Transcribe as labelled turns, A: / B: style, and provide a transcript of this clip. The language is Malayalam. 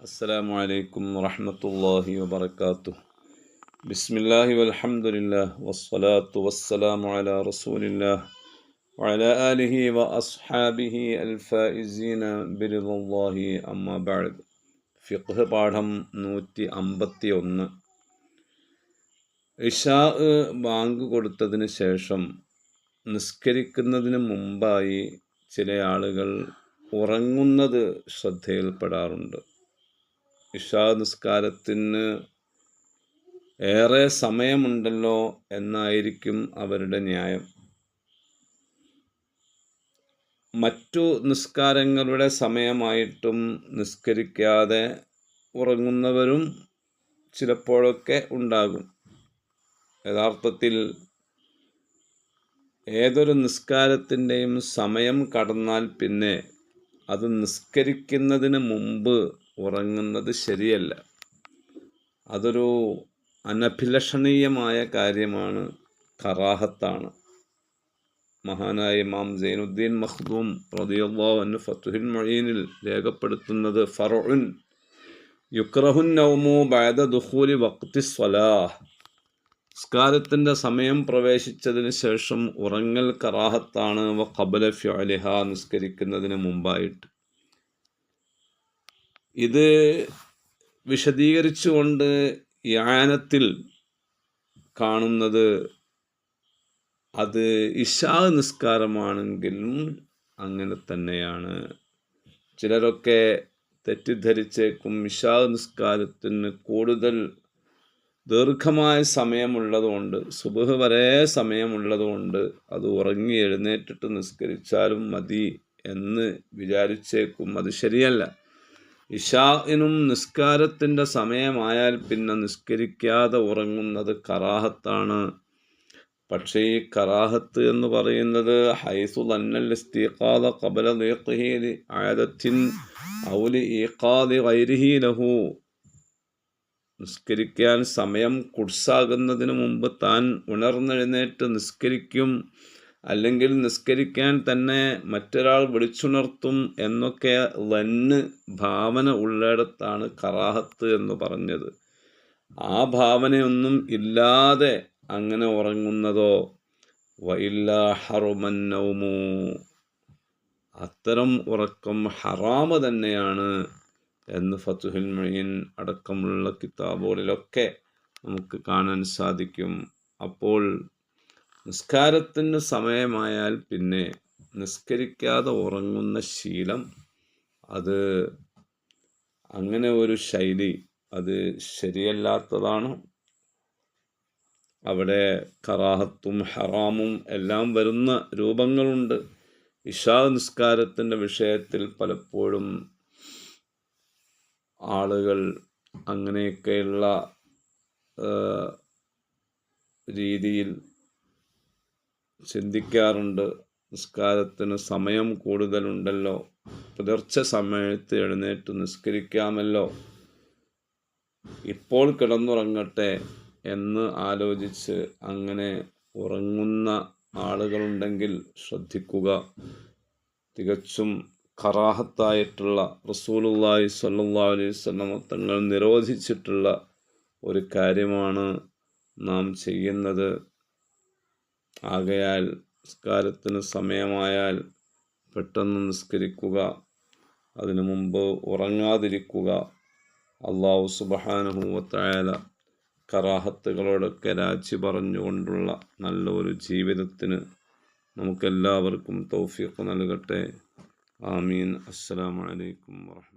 A: അസ്സലാമു അലൈക്കും വറഹമത്തല്ലാഹി വബർക്കാത്തു ബിസ്മില്ലാഹി വൽഹംദുലില്ലാ വസ്സലാത്തു വസ്സലാമു അലാ റസൂലില്ലാഹി വഅലാ ആലിഹി വ അസ്ഹാബിഹി അൽ ഫായിസീന അമ്മാ ബഅദ്. ഫിഖ്ഹ് പാഠം നൂറ്റി അമ്പത്തി ഒന്ന് ഇഷാ ബാങ്ക് കൊടുത്തതിന് ശേഷം നിസ്കരിക്കുന്നതിന് മുമ്പായി ചില ആളുകൾ ഉറങ്ങുന്നത് ശ്രദ്ധയിൽപ്പെടാറുണ്ട്. ഇഷാ നിസ്കാരത്തിന് ഏറെ സമയമുണ്ടല്ലോ എന്നായിരിക്കും അവരുടെ ന്യായം. മറ്റു നിസ്കാരങ്ങളുടെ സമയമായിട്ടും നിസ്കരിക്കാതെ ഉറങ്ങുന്നവരും ചിലപ്പോഴൊക്കെ ഉണ്ടാകും. യഥാർത്ഥത്തിൽ ഏതൊരു നിസ്കാരത്തിന്റെയും സമയം കടന്നാൽ പിന്നെ അത് നിസ്കരിക്കുന്നതിന് മുമ്പ് ഉറങ്ങുന്നത് ശരിയല്ല. അതൊരു അനഭിലഷണീയമായ കാര്യമാണ്. കറാഹത്താണ്. മഹാനായ ഇമാം സൈനുദ്ദീൻ മഹ്ദൂം റതിയല്ലാഹു ഫത്തുഹിൻ മൊഴീനിൽ രേഖപ്പെടുത്തുന്നത് ഫറുൻ യുക്രഹുൻ നൗമു ബഅദ ദുഖൂലി വഖ്തി സ്വലാഹ്. സ്കാരത്തിന്റെ സമയം പ്രവേശിച്ചതിന് ശേഷം ഉറങ്ങൽ കറാഹത്താണ്. വ കബല ഫ്യലിഹ നിസ്കരിക്കുന്നതിന് മുമ്പായിട്ട്. ഇത് വിശദീകരിച്ചുകൊണ്ട് യാനത്തിൽ കാണുന്നത് അത് ഇഷാ നിസ്കാരമാണെങ്കിലും അങ്ങനെ തന്നെയാണ്. ചിലരൊക്കെ തെറ്റിദ്ധരിച്ചേക്കും ഇഷാ നിസ്കാരത്തിന് കൂടുതൽ ദീർഘമായ സമയമുള്ളതുകൊണ്ട് സുബഹ് വരെ സമയമുള്ളതുകൊണ്ട് അത് ഉറങ്ങി എഴുന്നേറ്റിട്ട് നിസ്കരിച്ചാലും മതി എന്ന് വിചാരിച്ചേക്കും. അത് ശരിയല്ല. ഇഷാഇനും നിസ്കാരത്തിന്റെ സമയമായാൽ പിന്നെ നിസ്കരിക്കാതെ ഉറങ്ങുന്നത് കറാഹത്താണ്. പക്ഷേ ഈ കറാഹത്ത് എന്ന് പറയുന്നത് ഹൈസു തന്നൽ ഇസ്തീഖാദ കബല നീഖിഹി ആദത്തിൻ ഔലി ഈഖാദി ഗൈരിഹി നിസ്കരിക്കാൻ സമയം കുഡ്സാകുന്നതിന് മുമ്പ് താൻ ഉണർന്നെഴുന്നേറ്റ് നിസ്കരിക്കും. അല്ലെങ്കിൽ നിസ്കരിക്കാൻ തന്നെ മറ്റൊരാൾ വിളിച്ചുണർത്തും എന്നൊക്കെ ലന്ന് ഭാവന ഉള്ളിടത്താണ് കറാഹത്ത് എന്ന് പറഞ്ഞത്. ആ ഭാവനയൊന്നും ഇല്ലാതെ അങ്ങനെ ഉറങ്ങുന്നതോ? വൈല്ല ഹറുമന്നൗമു അത്തരം ഉറക്കം ഹറാമ് തന്നെയാണ് എന്ന് ഫത്തുഹിൻ മൊഴിയൻ അടക്കമുള്ള കിതാബുകളിലൊക്കെ നമുക്ക് കാണാൻ സാധിക്കും. അപ്പോൾ നിസ്കാരത്തിന് സമയമായാൽ പിന്നെ നിസ്കരിക്കാതെ ഉറങ്ങുന്ന ശീലം അത് അങ്ങനെ ഒരു ശൈലി അത് ശരിയല്ലാത്തതാണ്. അവിടെ കറാഹത്തും ഹറാമും എല്ലാം വരുന്ന രൂപങ്ങളുണ്ട്. ഇഷാ നിസ്കാരത്തിന്റെ വിഷയത്തിൽ പലപ്പോഴും ആളുകൾ അങ്ങനെയൊക്കെയുള്ള രീതിയിൽ ചിന്തിക്കാറുണ്ട്. നിസ്കാരത്തിന് സമയം കൂടുതലുണ്ടല്ലോ. പുലർച്ചെ സമയത്ത് എഴുന്നേറ്റ് നിസ്കരിക്കാമല്ലോ. ഇപ്പോൾ കിടന്നുറങ്ങട്ടെ എന്ന് ആലോചിച്ച് അങ്ങനെ ഉറങ്ങുന്ന ആളുകളുണ്ടെങ്കിൽ ശ്രദ്ധിക്കുക. തികച്ചും കറാഹത്തായിട്ടുള്ള റസൂലുള്ളാഹി സ്വല്ലല്ലാഹു അലൈഹി വസല്ലം തങ്ങൾ നിരോധിച്ചിട്ടുള്ള ഒരു കാര്യമാണ് നാം ചെയ്യുന്നത്. ആകയാൽ നിസ്കാരത്തിന് സമയമായാൽ പെട്ടെന്ന് നിസ്കരിക്കുക. അതിനു മുമ്പ് ഉറങ്ങാതിരിക്കുക. അള്ളാഹു സുബഹാനുഭൂവത്തായാല കറാഹത്തുകളോടൊക്കെ രാജി പറഞ്ഞുകൊണ്ടുള്ള നല്ലൊരു ജീവിതത്തിന് നമുക്കെല്ലാവർക്കും തൗഫീഖ് നൽകട്ടെ. ആമീൻ. അസ്സലാമലൈക്കും വാഹമ